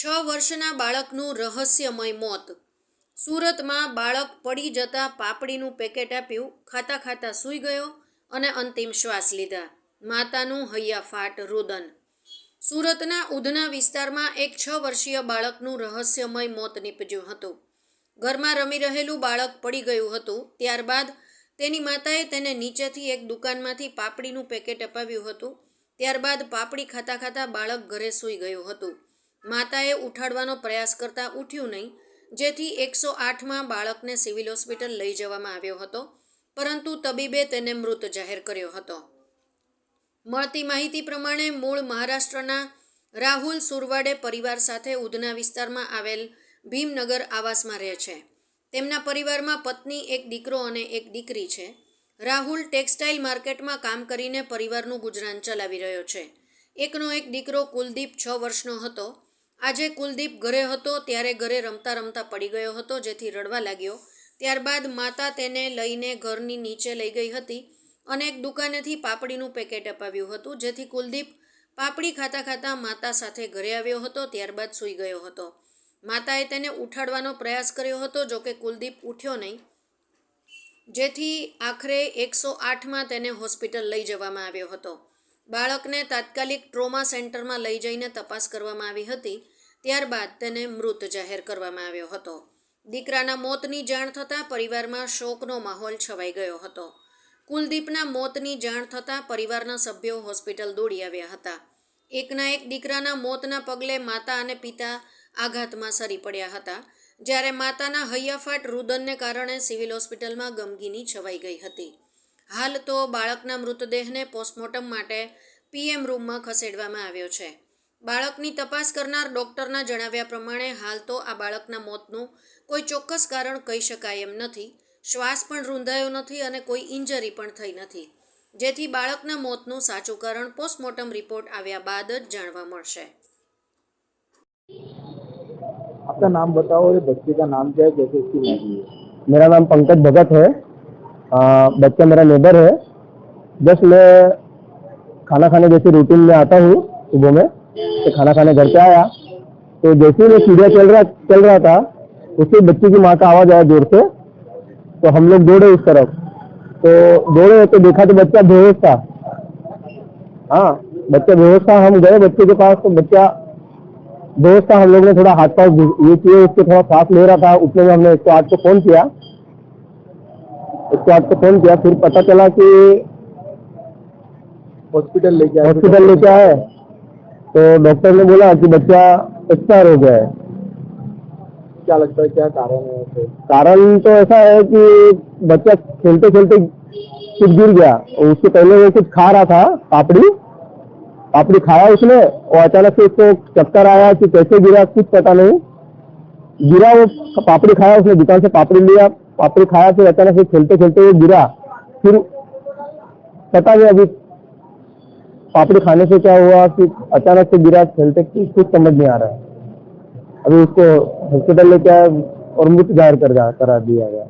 છ વર્ષના બાળકનું રહસ્યમય મોત. સુરતમાં બાળક પડી જતા પાપડીનું પેકેટ આપ્યું, ખાતા ખાતા સૂઈ ગયો અને અંતિમ શ્વાસ લીધા. માતાનું હૈયાફાટ રુદન. સુરતના ઉધના વિસ્તારમાં એક છ વર્ષીય બાળકનું રહસ્યમય મોત નીપજ્યું હતું. ઘરમાં રમી રહેલું બાળક પડી ગયું હતું. ત્યારબાદ તેની માતાએ તેને નીચેથી એક દુકાનમાંથી પાપડીનું પેકેટ અપાવ્યું હતું. ત્યારબાદ પાપડી ખાતા ખાતા બાળક ઘરે સૂઈ ગયું હતું. માતાએ ઉઠાડવાનો પ્રયાસ કરતા ઉઠ્યું નહીં, જેથી એકસો આઠમાં બાળકને સિવિલ હોસ્પિટલ લઈ જવામાં આવ્યો હતો, પરંતુ તબીબે તેને મૃત જાહેર કર્યો હતો. મળતી માહિતી પ્રમાણે મૂળ મહારાષ્ટ્રના રાહુલ સુરવાડે પરિવાર સાથે ઉધના વિસ્તારમાં આવેલ ભીમનગર આવાસમાં રહે છે. તેમના પરિવારમાં પત્ની, એક દીકરો અને એક દીકરી છે. રાહુલ ટેક્સટાઇલ માર્કેટમાં કામ કરીને પરિવારનું ગુજરાન ચલાવી રહ્યો છે. એકનો એક દીકરો કુલદીપ છ વર્ષનો હતો આજે કુલદીપ ઘરે હતો, ત્યારે ઘરે રમતા રમતા પડી ગયો હતો, જેથી રડવા લાગ્યો. ત્યારબાદ માતા તેને લઈને ઘરની નીચે લઈ ગઈ હતી અને એક દુકાનેથી પાપડીનું પેકેટ અપાવ્યું હતું, જેથી કુલદીપ પાપડી ખાતા ખાતા માતા સાથે ઘરે આવ્યો હતો, ત્યારબાદ સૂઈ ગયો હતો. માતાએ તેને ઉઠાડવાનો પ્રયાસ કર્યો હતો જોકે કુલદીપ ઉઠ્યો નહીં. જેથી આખરે એકસો આઠમાં તેને હોસ્પિટલ લઈ જવામાં આવ્યો હતો. બાળકને તાત્કાલિક ટ્રોમા સેન્ટરમાં લઈ જઈને તપાસ કરવામાં આવી હતી, ત્યારબાદ તેને મૃત જાહેર કરવામાં આવ્યો હતો. દીકરાના મોતની જાણ થતાં પરિવારમાં શોકનો માહોલ છવાઈ ગયો હતો. કુલદીપના મોતની જાણ થતાં પરિવારના સભ્યો હોસ્પિટલ દોડી આવ્યા હતા. એકના એક દીકરાના મોતના પગલે માતા અને પિતા આઘાતમાં સરી પડ્યા હતા, જ્યારે માતાના હૈયાફાટ રુદનને કારણે સિવિલ હોસ્પિટલમાં ગમગીની છવાઈ ગઈ હતી. હાલ તો બાળકના મૃતદેહને પોસ્ટમોર્ટમ માટે પીએમ રૂમમાં ખસેડવામાં આવ્યો છે બાળકની તપાસ કરનાર ડોક્ટરના જણાવ્યા પ્રમાણે હાલ તો આ બાળકના મોતનું કોઈ ચોક્કસ કારણ કહી શકાય એમ નથી શ્વાસ પણ રૂંધાયો નથી અને કોઈ ઇન્જરી પણ થઈ નથી જેથી બાળકના મોતનું સાચું કારણ પોસ્ટમોર્ટમ રિપોર્ટ આવ્યા બાદ જ જાણવા મળશે आपका नाम बताओ और ये बच्चे का नाम क्या है कैसे इसकी मौत हुई है मेरा नाम पंकज भगत है बच्चा मेरा नेबर है। जस्ट मैं खाना खाने जैसे रूटीन में आता हूँ सुबह में तो खाना खाने घर पे आया। तो जैसे ही मैं सीढ़िया चल रहा चल रहा था, उससे बच्चे की माँ का आवाज़ आया ज़ोर से। तो हम लोग दौड़े उस तरफ़। तो दौड़े तो देखा तो बच्चा बेहोश था। हाँ बच्चा बेहोश था। हम गए बच्चे के पास तो बच्चा बेहोश था। हम लोग ने थोड़ा हाथ पाँव ये किए, उसके थोड़ा सांस ले रहा था। उतने में हमने एक सौ आठ को फ़ोन किया। एक सौ आठ को फ़ोन किया फिर पता चला कि हॉस्पिटल लेके आए हॉस्पिटल लेके आए तो डॉक्टर ने बोला कि बच्चा एक्सपायर हो गया है। क्या लगता है क्या कारण है कारण तो ऐसा है कि बच्चा खेलते खेलते कुछ गिर गया। और उसके पहले वो कुछ खा रहा था पापड़ी। पापड़ी खाया उसने और अचानक से उसको चक्कर आया कि कैसे गिरा कुछ पता नहीं। गिरा वो पापड़ी खाया उसने दुकान से पापड़ी लिया। पापड़ी खाया, फिर अचानक से खेलते खेलते वो गिरा। फिर पता नहीं अभी पापड़ी खाने से क्या हुआ कि अचानक से गिरा, खेलते कुछ समझ नहीं आ रहा। है अभी उसको हॉस्पिटल लेके आया और मृत ज़ाहिर कर करा दिया गया।